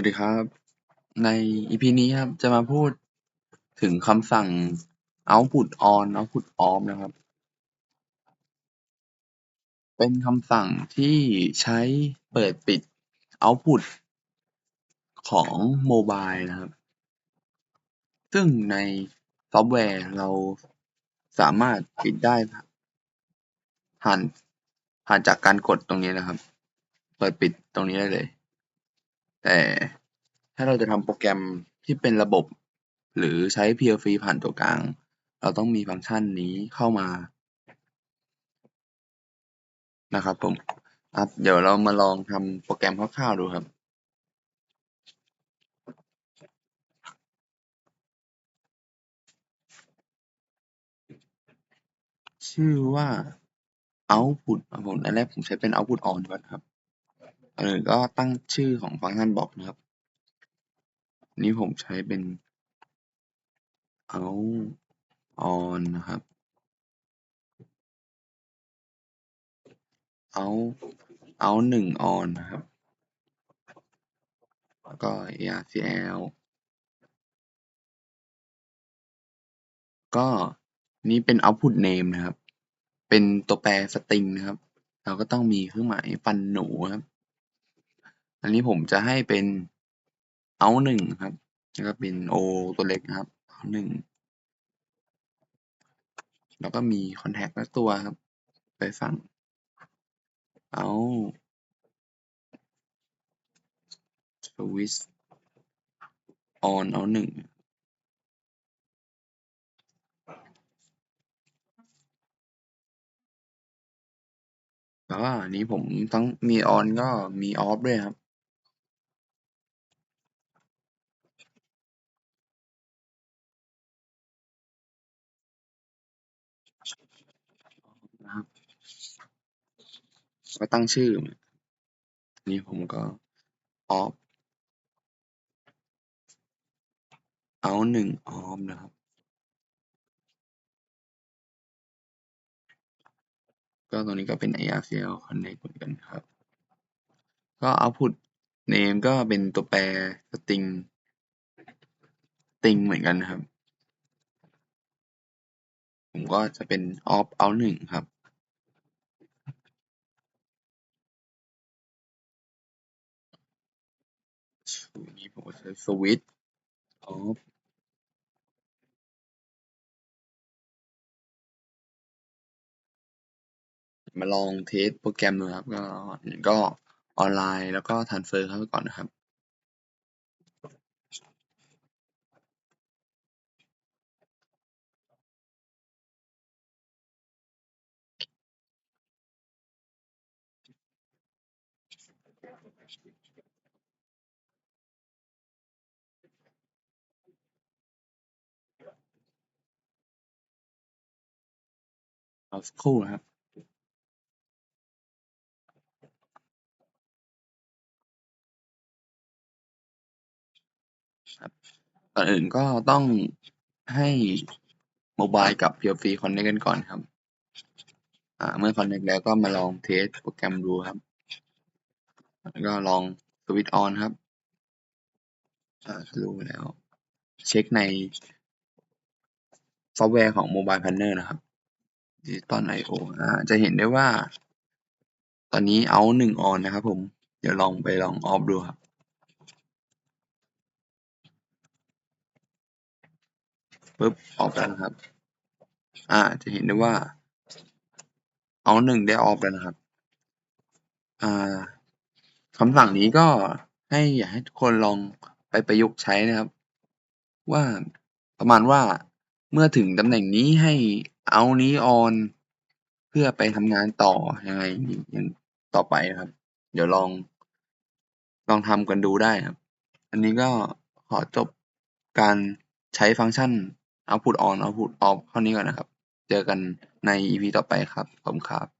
วัสดีครับ ใน EP นี้ครับ จะมาพูดถึงคำสั่ง output on output off นะครับ เป็นคำสั่งที่ใช้เปิดปิด output ของโมบายนะครับ ซึ่งในซอฟต์แวร์เราสามารถปิดได้ผ่านผ่านจากการกดตรงนี้นะครับ เปิดปิดตรงนี้ได้เลย แต่ถ้าเราจะทำโปรแกรมที่เป็นระบบ หรือใช้ PLC ผ่านตัวกลาง เราต้องมีฟังก์ชันนี้เข้ามา นะครับผมครับเดี๋ยวเรามาลองทำโปรแกรมคร่าวๆดูครับชื่อว่า output ผมอันแรกผมใช้เป็น output on ก่อนครับ ก่อนอื่นก็ตั้งชื่อของฟังก์ชันบอกนะครับ นี้ผมใช้เป็น out on นะครับ out out หนึ่ง on นะครับ แล้วก็ arcl ก็นี้เป็น output name นะครับ เป็นตัวแปรสตริงนะครับ เราก็ต้องมีเครื่องหมายฟันหนูครับ อันนี้ผมจะให้เป็น out หนึ่งครับ แล้วก็เป็น o ตัวเล็กนะครับ out หนึ่งแล้วก็มี contact และตัวครับ ไปฝั่ง out switch on out หนึ่งแล้วอันนี้ผมต้งมี on ก็มี off ด้วยครับ นะครับ ก็ตั้งชื่อนนี้ผมก็ off out หนึ่ง off นะครับ ก็ตรงนี้ก็เป็น arcl connect เหมือนกันครับ ก็ output name ก็เป็นตัวแปรสติงสติงเหมือนกันนะครับ ผมก็จะเป็น off out หนึ่งครับอันนี้ผมก็ใช้ switch off มาลองเทสโปรแกรมดูครับ ก็ก็ออนไลน์แล้วก็ transfer เข้าไปก่อนนะครับ รอสักครู่นะครับครับก่อนอื่นก็ต้องให้โมบายกับ PLC connect กันก่อนครับอ่าเมื่อ connect แล้วก็มาลองเทสโปรแกรมดูครับ แล้วก็ลอง switch on ครับอ่ารู้แล้ว เช็คในซอฟต์แวร์ของ Mobile Planner นะครับ Digital I/O อ่าจะเห็นได้ว่า ตอนนี้ out หนึ่ง on นนะครับผม เดี๋ยวลองไปลอง off ดูครับปึ๊บ off แล้วนะครับ อ่า จะเห็นได้ว่า out หนึ่งได้ off แล้วนะครับ อ่า คำสั่งนี้ก็ให้อยากให้ทุกคนลองไปประยุกต์ใช้นะครับ ว่าประมาณว่าเมื่อถึงตำแหน่งนี้ให้ out นี้ on เพื่อไปทำงานต่อยังไงอย่างต่อไปนะครับ เดี๋ยวลอง ลองทำกันดูได้ครับ อันนี้ก็ขอจบการใช้ฟังก์ชัน output on output off เท่านี้ก่อนนะครับ เจอกันใน EP ต่อไปครับ ขอบคุณครับ